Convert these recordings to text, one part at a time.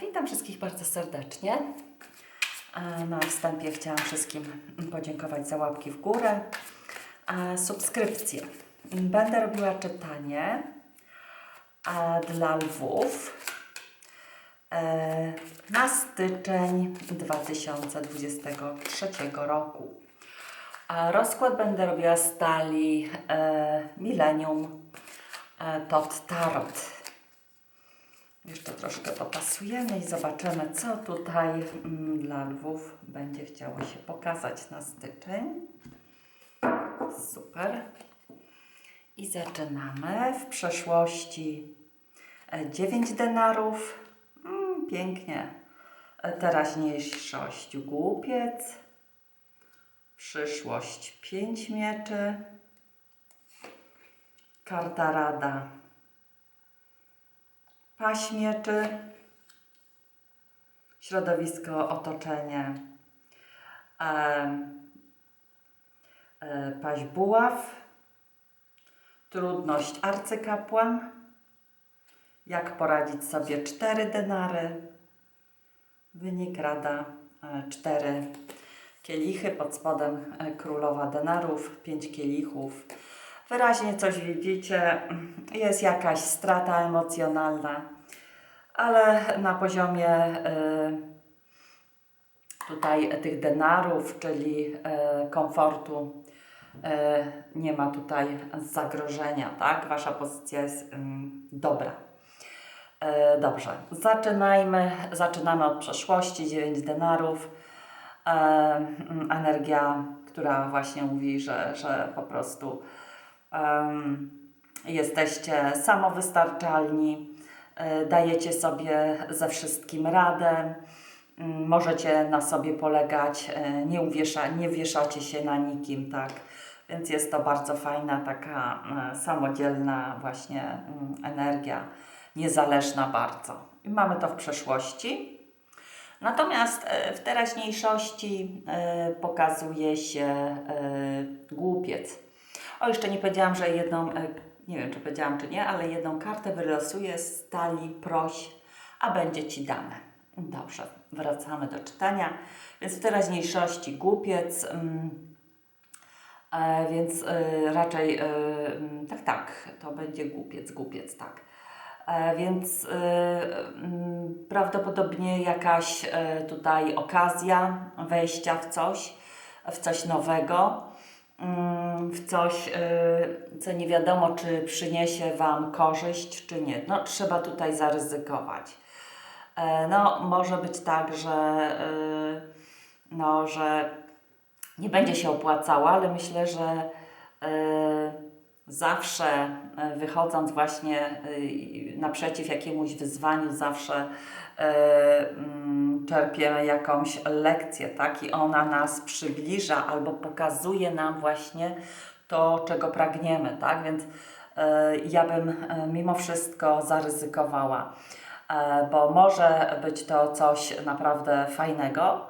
Witam wszystkich bardzo serdecznie. Na wstępie chciałam wszystkim podziękować za łapki w górę, subskrypcje. Będę robiła czytanie dla lwów e, na styczeń 2023 roku. Rozkład będę robiła z talii e, Millennium e, Tot Tarot. Jeszcze troszkę popasujemy i zobaczymy, co tutaj mm, dla lwów będzie chciało się pokazać na styczeń. Super. I zaczynamy. W przeszłości 9 denarów. Mm, pięknie. E, Teraźniejszość głupiec. Przyszłość 5 mieczy. Karta rada paść mieczy, środowisko, otoczenie, e, paść buław, trudność arcykapłan, jak poradzić sobie cztery denary, wynik rada e, cztery kielichy, pod spodem e, królowa denarów, pięć kielichów. Wyraźnie coś widzicie, jest jakaś strata emocjonalna, ale na poziomie y, tutaj tych denarów, czyli y, komfortu, y, nie ma tutaj zagrożenia, tak? Wasza pozycja jest dobra. Dobrze, zaczynajmy. Zaczynamy od przeszłości, 9 denarów. Energia, która właśnie mówi, że, że po prostu jesteście samowystarczalni, e, dajecie sobie ze wszystkim radę, mm, możecie na sobie polegać, e, nie, uwiesza, nie wieszacie się na nikim, tak? Więc jest to bardzo fajna, taka e, samodzielna właśnie mm, energia, niezależna bardzo. I mamy to w przeszłości. Natomiast w teraźniejszości pokazuje się głupiec. O, jeszcze nie powiedziałam, że jedną, e, nie wiem czy powiedziałam czy nie, ale jedną kartę wylosuję z talii proś, a będzie Ci dane. Dobrze, wracamy do czytania. Więc w teraźniejszości głupiec, mm, e, więc e, raczej, mm, tak, tak, to będzie głupiec, głupiec, tak. Więc mm, prawdopodobnie jakaś tutaj okazja wejścia w coś, w coś nowego, w coś, y, co nie wiadomo, czy przyniesie Wam korzyść, czy nie. No, trzeba tutaj zaryzykować. E, No, może być tak, że, y, no, że nie będzie się opłacało, ale myślę, że y, zawsze wychodząc właśnie naprzeciw jakiemuś wyzwaniu, zawsze mm, czerpiemy jakąś lekcję, tak? I ona nas przybliża albo pokazuje nam właśnie to, czego pragniemy, tak? Więc e, ja bym e, mimo wszystko zaryzykowała, e, bo może być to coś naprawdę fajnego.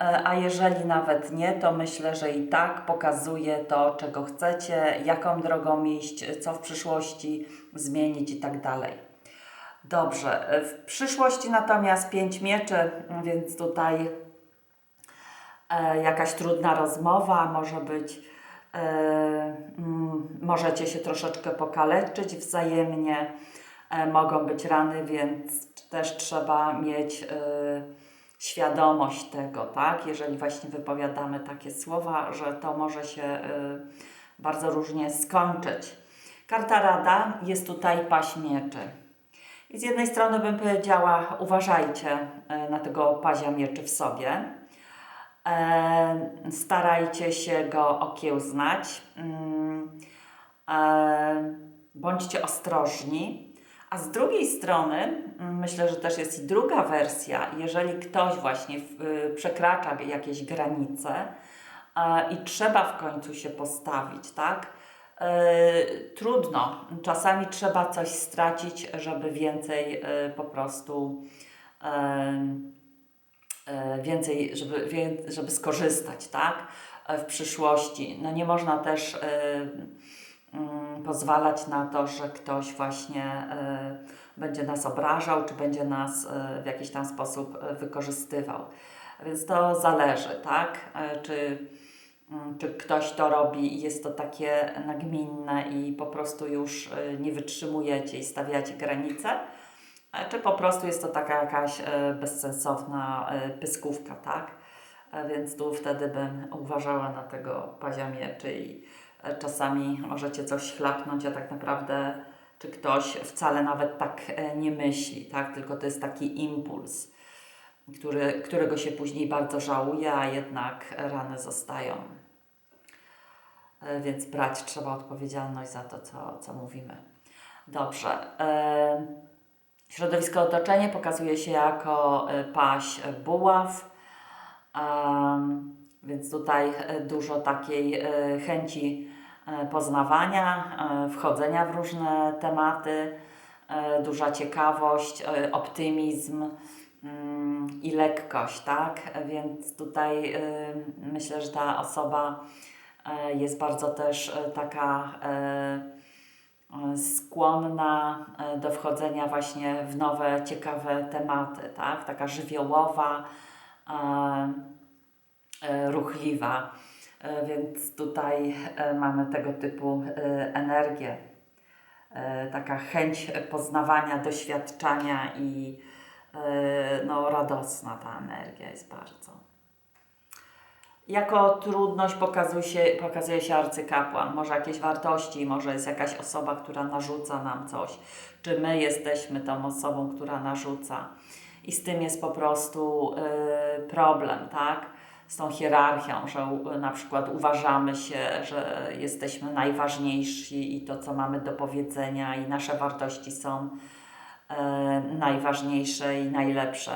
E, A jeżeli nawet nie, to myślę, że i tak pokazuje to, czego chcecie, jaką drogą iść, co w przyszłości zmienić i tak dalej. Dobrze, e, w przyszłości natomiast pięć mieczy, więc tutaj e, jakaś trudna rozmowa może być. E, mm, możecie się troszeczkę pokaleczyć wzajemnie, mogą być rany, więc też trzeba mieć świadomość tego, tak? Jeżeli właśnie wypowiadamy takie słowa, że to może się bardzo różnie skończyć. Karta rada jest tutaj paść mieczy. I z jednej strony bym powiedziała, uważajcie e, na tego pazia mieczy w sobie. E, starajcie się go okiełznać. Mm, e, bądźcie ostrożni. A z drugiej strony, mm, myślę, że też jest i druga wersja, jeżeli ktoś właśnie y, przekracza jakieś granice i trzeba w końcu się postawić, tak? E, trudno, czasami trzeba coś stracić, żeby więcej e, po prostu e, więcej, żeby, żeby skorzystać, tak? W przyszłości. No nie można też mm, pozwalać na to, że ktoś właśnie będzie nas obrażał, czy będzie nas w jakiś tam sposób wykorzystywał. Więc to zależy, tak? Czy, czy ktoś to robi i jest to takie nagminne i po prostu już e, nie wytrzymujecie i stawiacie granice, e, czy po prostu jest to taka jakaś e, bezsensowna e, pyskówka, tak? E, Więc tu wtedy bym uważała na tego pazia mieczy i e, czasami możecie coś chlapnąć, a tak naprawdę czy ktoś wcale nawet tak nie myśli, tak? Tylko to jest taki impuls, który, którego się później bardzo żałuje, a jednak rany zostają. E, Więc brać trzeba odpowiedzialność za to, co, co mówimy. Dobrze. E, Środowisko otoczenie pokazuje się jako e, paść e, buław, więc tutaj dużo takiej chęci poznawania, wchodzenia w różne tematy, duża ciekawość, optymizm mm, i lekkość, tak? Więc tutaj myślę, że ta osoba jest bardzo też e, taka e, e, skłonna e, do wchodzenia właśnie w nowe, ciekawe tematy, tak? Taka żywiołowa, e, e, ruchliwa. E, Więc tutaj e, mamy tego typu e, energię. E, Taka chęć poznawania, doświadczania i e, no, radosna ta energia jest bardzo. Jako trudność pokazuje się, pokazuje się arcykapłan. Może jakieś wartości, może jest jakaś osoba, która narzuca nam coś. Czy my jesteśmy tą osobą, która narzuca. I z tym jest po prostu y, problem, tak? Z tą hierarchią, że u, na przykład uważamy się, że jesteśmy najważniejsi i to, co mamy do powiedzenia, i nasze wartości są e, najważniejsze i najlepsze.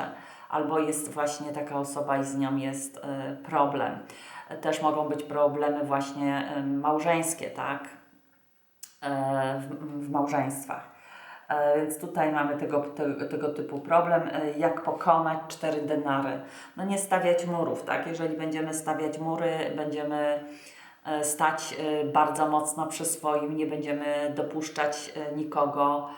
Albo jest właśnie taka osoba i z nią jest e, problem. Też mogą być problemy właśnie małżeńskie, tak? E, w, małżeństwach. E, Więc tutaj mamy tego, te, tego typu problem, jak pokonać cztery denary. No nie stawiać murów, tak? Jeżeli będziemy stawiać mury, będziemy stać bardzo mocno przy swoim, nie będziemy dopuszczać nikogo,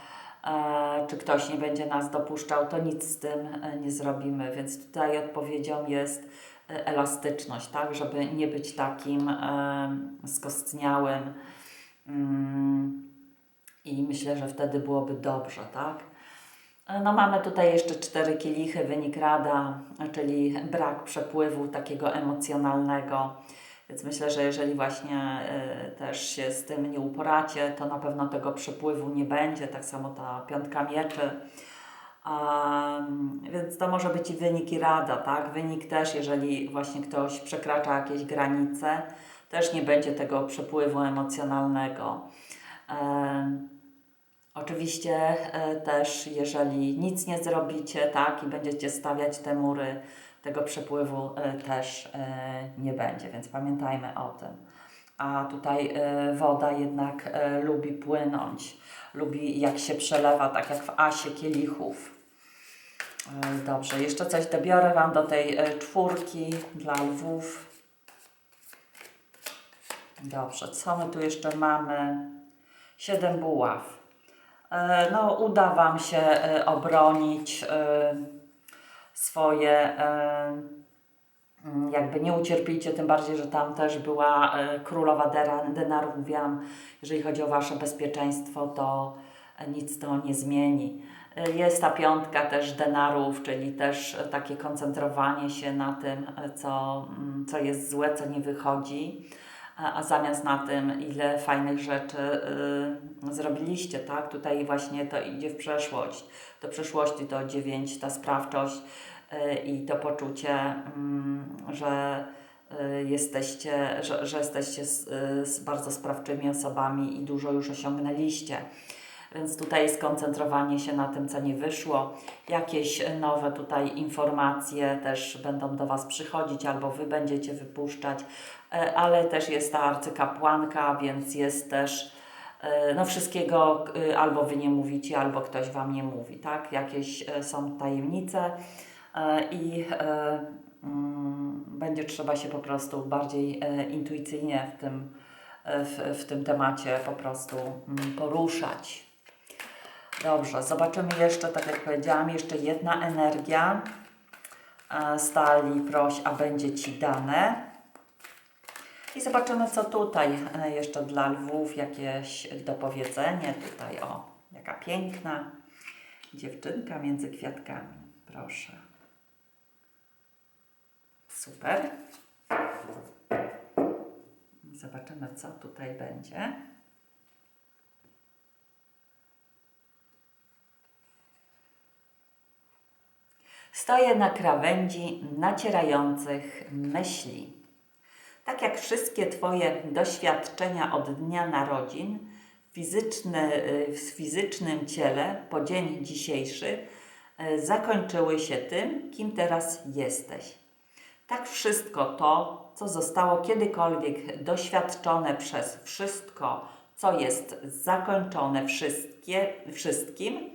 czy ktoś nie będzie nas dopuszczał, to nic z tym e, nie zrobimy. Więc tutaj odpowiedzią jest e, elastyczność, tak? Żeby nie być takim e, skostniałym. Mm, i myślę, że wtedy byłoby dobrze, tak? No mamy tutaj jeszcze cztery kielichy, wynik rada, czyli brak przepływu takiego emocjonalnego. Więc myślę, że jeżeli właśnie y, też się z tym nie uporacie, to na pewno tego przepływu nie będzie. Tak samo ta piątka mieczy. Um, więc to może być i wynik i rada, tak? Wynik też, jeżeli właśnie ktoś przekracza jakieś granice, też nie będzie tego przepływu emocjonalnego. Em, Oczywiście e, też, jeżeli nic nie zrobicie, tak, i będziecie stawiać te mury, tego przepływu e, też e, nie będzie, więc pamiętajmy o tym. A tutaj e, woda jednak lubi płynąć, lubi jak się przelewa, tak jak w asie kielichów. Dobrze, jeszcze coś dobiorę Wam do tej czwórki dla lwów. Dobrze, co my tu jeszcze mamy? Siedem buław. No, uda Wam się obronić swoje, jakby nie ucierpicie, tym bardziej, że tam też była e, królowa denarów. Mówiłam, jeżeli chodzi o Wasze bezpieczeństwo, to nic to nie zmieni. E, Jest ta piątka też denarów, czyli też takie koncentrowanie się na tym, e, co, co jest złe, co nie wychodzi a, zamiast na tym, ile fajnych rzeczy y, zrobiliście, tak? Tutaj właśnie to idzie w przeszłość. Do przeszłości to dziewięć, ta sprawczość i to poczucie, mm, że y, jesteście, że, że jesteście bardzo sprawczymi osobami i dużo już osiągnęliście. Więc tutaj skoncentrowanie się na tym, co nie wyszło. Jakieś nowe tutaj informacje też będą do Was przychodzić, albo Wy będziecie wypuszczać, E, ale też jest ta arcykapłanka, więc jest też e, no wszystkiego albo Wy nie mówicie, albo ktoś Wam nie mówi, tak? Jakieś e, są tajemnice i e, mm, będzie trzeba się po prostu bardziej e, intuicyjnie w tym e, w, w tym temacie po prostu mm, poruszać. Dobrze, zobaczymy jeszcze, tak jak powiedziałam, jeszcze jedna energia. E, Stali, proś, a będzie Ci dane. I zobaczymy, co tutaj e, jeszcze dla lwów, jakieś dopowiedzenie. Tutaj, o, jaka piękna dziewczynka między kwiatkami. Proszę. Super. Zobaczymy, co tutaj będzie. Stoję na krawędzi nacierających myśli. Tak jak wszystkie Twoje doświadczenia od dnia narodzin, fizyczne, y, w fizycznym ciele po dzień dzisiejszy y, zakończyły się tym, kim teraz jesteś. Tak wszystko to, co zostało kiedykolwiek doświadczone przez wszystko, co jest zakończone wszystkie, wszystkim,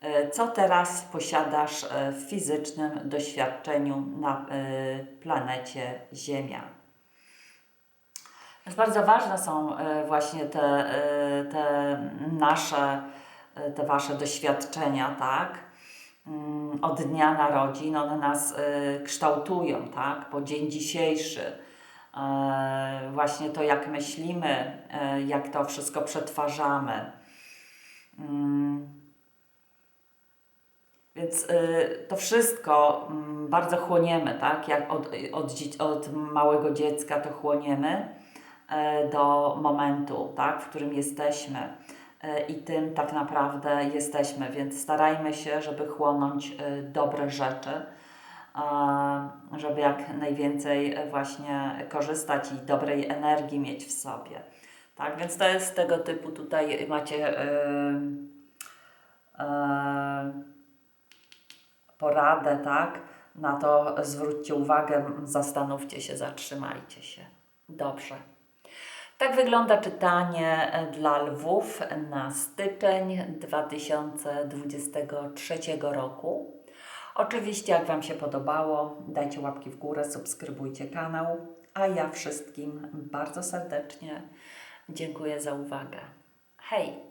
e, co teraz posiadasz e, w fizycznym doświadczeniu na e, planecie Ziemia. Bardzo ważne są właśnie te, te nasze, te wasze doświadczenia, tak? Mm, Od dnia narodzin one nas e, kształtują, tak? Po dzień dzisiejszy. E, Właśnie to, jak myślimy, e, jak to wszystko przetwarzamy. Mm. Więc to wszystko mm, bardzo chłoniemy, tak? Jak od, od, od małego dziecka to chłoniemy do momentu, tak? w którym jesteśmy. E, I tym tak naprawdę jesteśmy, więc starajmy się, żeby chłonąć e, dobre rzeczy, żeby jak najwięcej e, właśnie korzystać i dobrej energii mieć w sobie. Tak, więc to jest tego typu tutaj macie. poradę, tak? Na to zwróćcie uwagę, zastanówcie się, zatrzymajcie się. Dobrze. Tak wygląda czytanie e, dla lwów na styczeń 2023 roku. Oczywiście, jak Wam się podobało, dajcie łapki w górę, subskrybujcie kanał, a ja wszystkim bardzo serdecznie dziękuję za uwagę. Hej!